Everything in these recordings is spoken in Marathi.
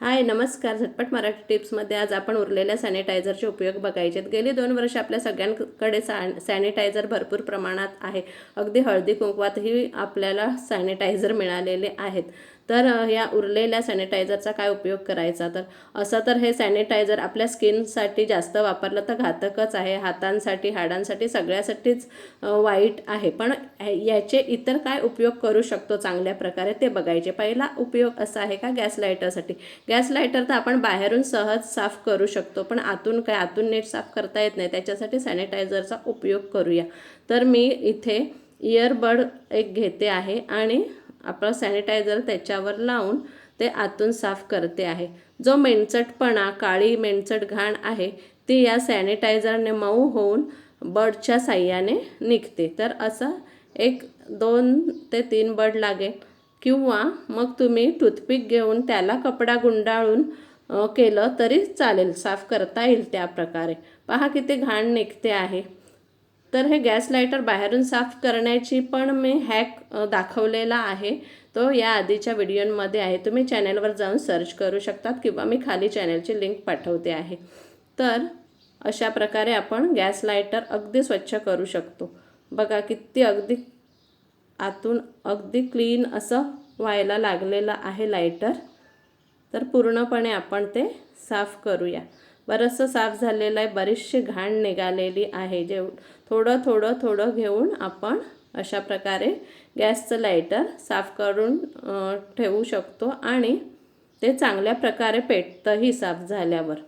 हाय नमस्कार. झटपट मराठी टिप्समध्ये आज आपण उरलेल्या सॅनिटायझरचे उपयोग बघायचे आहेत गेली दोन वर्ष आपल्या सगळ्यांकडे सॅन सॅनिटायझर भरपूर प्रमाणात आहे. अगदी हळदी कुंकवातही आपल्याला सॅनिटायझर मिळालेले आहेत. तर या उरलेल्या सॅनिटायझरचा काय उपयोग करायचा? तर असं तर हे सॅनिटायझर आपल्या स्किनसाठी जास्त वापरलं तर घातकच आहे. हातांसाठी हाडांसाठी सगळ्यासाठीच वाईट आहे. पण याचे इतर काय उपयोग करू शकतो चांगल्या प्रकारे ते बघायचे. पहिला उपयोग असा आहे का? गॅस लायटरसाठी गॅस लायटर तर आपण बाहेरून सहज साफ करू शकतो पण आतून काय आतून नीट साफ करता येत नाही त्याच्यासाठी सॅनिटायझरचा उपयोग करूया. तर मी इथे इयरबड एक घेते आहे आणि आपलं सॅनिटायझर त्याच्यावर लावून ते आतून साफ करते आहे. जो मेणचटपणा काळी मेणचट घाण आहे ती या सॅनिटायझरने मऊ होऊन बडच्या साह्याने निघते. तर असं एक दोन ते तीन बड लागेल. किंवा मग तुम्ही टूथपिक घेऊन त्याला कपडा गुंडाळून केलं तरी चालेल साफ करता येईल त्या प्रकारे. पहा किती घाण निघते आहे. तर हे गॅस लायटर बाहेरून साफ करण्याची पण मी हॅक दाखवलेला आहे. तो या आधीच्या व्हिडिओमध्ये आहे. तुम्ही चॅनलवर जाऊन सर्च करू शकतात किंवा मी खाली चॅनलची लिंक पाठवते आहे. तर अशा प्रकारे आपण गॅस लायटर अगदी स्वच्छ करू शकतो. बघा किती अगदी आतून अगदी क्लीन असं व्हायला लागलेलं आहे लायटर तर पूर्णपणे आपण ते साफ करूया. बरंचसं साफ झालेलं आहे बरीचशी घाण निघालेली आहे. जेव थोडं थोडं थोडं घेऊन आपण अशा प्रकारे गॅसचं लायटर साफ करून ठेवू शकतो आणि ते चांगल्या प्रकारे पेटतंही साफ झाल्यावर.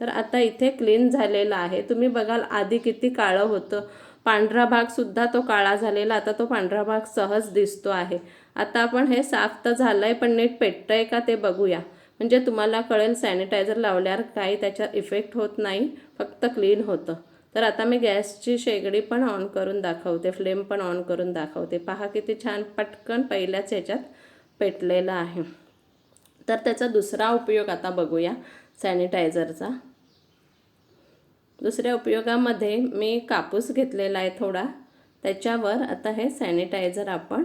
तर आता इथे क्लीन झालेलं आहे. तुम्ही बघाल आधी किती काळं होतं. पांढरा भागसुद्धा तो काळा झालेला आता तो पांढरा भाग सहज दिसतो आहे. आता आपण हे साफ तर झालं आहे पण नीट पेटतं आहे का ते बघूया. म्हणजे तुम्हाला कळेल सॅनिटायझर लावल्यावर काही त्याच्यात इफेक्ट होत नाही फक्त क्लीन होतं. तर आता मी गॅसची शेगडी पण ऑन करून दाखवते फ्लेम पण ऑन करून दाखवते. पहा किती छान पटकन पहिल्याच ह्याच्यात पेटलेलं आहे. तर त्याचा दुसरा उपयोग आता बघूया सॅनिटायझरचा दुसऱ्या उपयोगामध्ये मी कापूस घेतलेला आहे थोडा. त्याच्यावर आता हे सॅनिटायझर आपण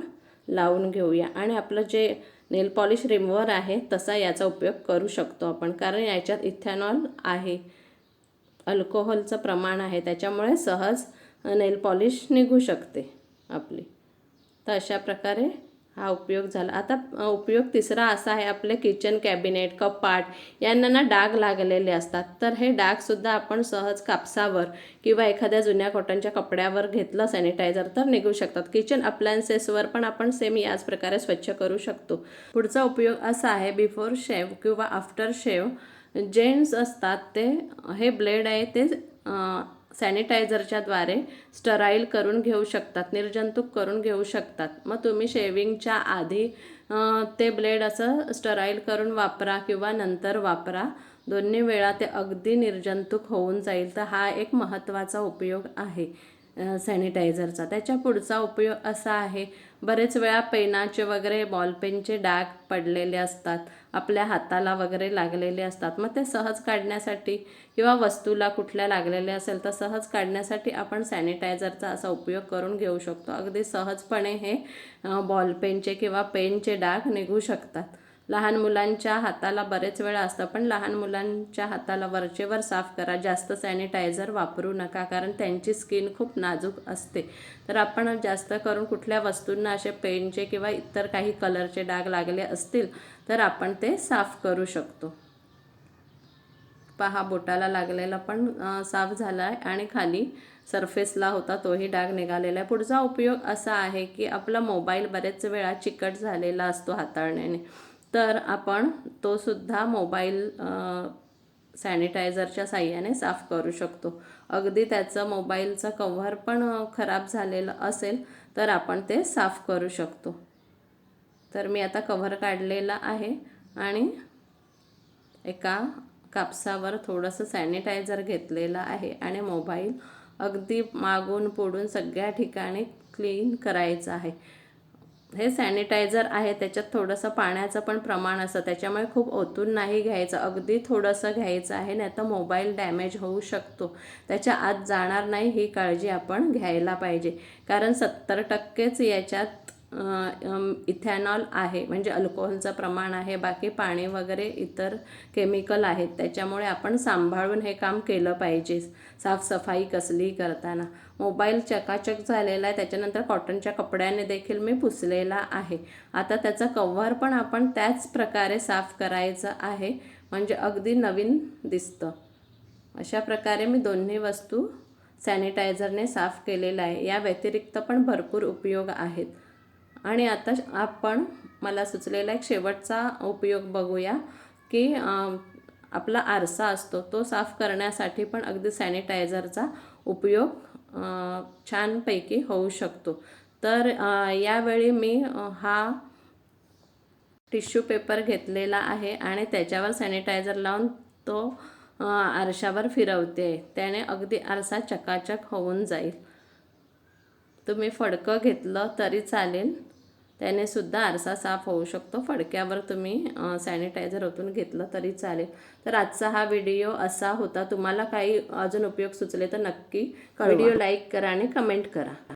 लावून घेऊया. आणि आपलं जे नेल पॉलिश रिमूव्हर आहे तसा याचा उपयोग करू शकतो आपण. कारण याच्यात इथॅनॉल आहे. अल्कोहोलचं प्रमाण आहे. त्याच्यामुळे सहज नेल पॉलिश निघू शकते आपली. तर अशा प्रकारे हा उपयोग झाला. आता उपयोग तिसरा असा आहे आपले किचन कॅबिनेट कपाट यांना ना डाग लागलेले असतात. तर हे डागसुद्धा आपण सहज कापसावर किंवा एखाद्या जुन्या कॉटनच्या कपड्यावर घेतलं सॅनिटायझर तर निघू शकतात. किचन अप्लायन्सेसवर पण आपण सेम याच प्रकारे स्वच्छ करू शकतो. पुढचा उपयोग असा आहे बिफोर शेव किंवा आफ्टर शेव जेंट्स असतात ते हे ब्लेड आहे ते सॅनिटायझरच्याद्वारे स्टराईल करून घेऊ शकतात निर्जंतुक करून घेऊ शकतात. मग तुम्ही शेविंगच्या आधी ते ब्लेड असं स्टराईल करून वापरा किंवा नंतर वापरा. दोन्ही वेळा ते अगदी निर्जंतुक होऊन जाईल. तर हा एक महत्त्वाचा उपयोग आहे सॅनिटायझरचा. त्याच्या पुढचा उपयोग असा आहे बरेच वेळा पेनाचे वगैरे बॉलपेनचे डाग पडलेले असतात आपल्या हाताला वगैरे लागलेले असतात. मग ते सहज काढण्यासाठी किंवा वस्तूला कुठल्या लागलेल्या असेल तर सहज काढण्यासाठी आपण सॅनिटायझरचा असा उपयोग करून घेऊ शकतो. अगदी सहजपणे हे बॉलपेनचे किंवा पेनचे डाग निघू शकतात. लहान मुलांच्या हाताला बरेच वेळा असतं पण लहान मुलांच्या हाताला वरचेवर साफ करा जास्त सॅनिटायझर वापरू नका कारण त्यांची स्किन खूप नाजूक असते. तर आपण जास्त करून कुठल्या वस्तूंना असे पेनचे किंवा इतर काही कलरचे डाग लागले असतील तर आपण ते साफ करू शकतो. पहा बोटाला लागलेला पण साफ झाला आहे आणि खाली सरफेसला होता तोही डाग निघालेला आहे. पुढचा उपयोग असा आहे की आपला मोबाईल बरेच वेळा चिकट झालेला असतो हाताळण्याने. तर आपण तो सुद्धा मोबाईल सॅनिटायझरच्या साह्याने साफ करू शकतो. अगदी त्याचं मोबाईलचं कव्हर पण खराब झालेलं असेल तर आपण ते साफ करू शकतो. तर मी आता कव्हर काढलेला आहे आणि एका कापसावर थोडंसं सॅनिटायझर घेतलेलं आहे आणि मोबाईल अगदी मागून पुढून सगळ्या ठिकाणी क्लीन करायचं आहे. हे सॅनिटायझर आहे त्याच्यात थोडंसं पाण्याचं पण प्रमाण असतं. त्याच्यामुळे खूप ओतून नाही घ्यायचं. अगदी थोडंसं घ्यायचं आहे नाही तर मोबाईल डॅमेज होऊ शकतो. त्याच्या आत जाणार नाही ही काळजी आपण घ्यायला पाहिजे. कारण सत्तर टक्केच याच्यात इथॅनॉल आहे म्हणजे अल्कोहोलचं प्रमाण आहे बाकी पाणी वगैरे इतर केमिकल आहेत त्याच्यामुळे आपण सांभाळून हे काम केलं पाहिजे. साफसफाई कसली करताना. मोबाईल चकाचक झालेला आहे त्याच्यानंतर कॉटनच्या कपड्याने देखील मी पुसलेला आहे. आता त्याचं कव्हर पण आपण त्याच प्रकारे साफ करायचं आहे म्हणजे अगदी नवीन दिसतं. अशा प्रकारे मी दोन्ही वस्तू सॅनिटायझरने साफ केलेलं आहे. या व्यतिरिक्त पण भरपूर उपयोग आहेत. आणि आता आपण मला सुचलेला एक शेवटचा उपयोग बघूया की आपला आरसा असतो तो साफ करण्यासाठी पण अगदी सॅनिटायझरचा उपयोग छानपैकी होऊ शकतो. तर यावेळी मी हा टिश्यू पेपर घेतलेला आहे आणि त्याच्यावर सॅनिटायझर लावून तो आरशावर फिरवते. त्याने अगदी आरसा चकाचक होऊन जाईल. तुम्ही फडकं घेतलं तरी चालेल. त्याने सुद्धा आरसा साफ होऊ शकतो. फडक्यावर तुम्ही सॅनिटायझर ओतून घेतलं तरी चालेल. तर आजचा हा व्हिडिओ असा होता. तुम्हाला काही अजून उपयोग सुचले तर नक्की व्हिडिओ लाईक करा आणि कमेंट करा.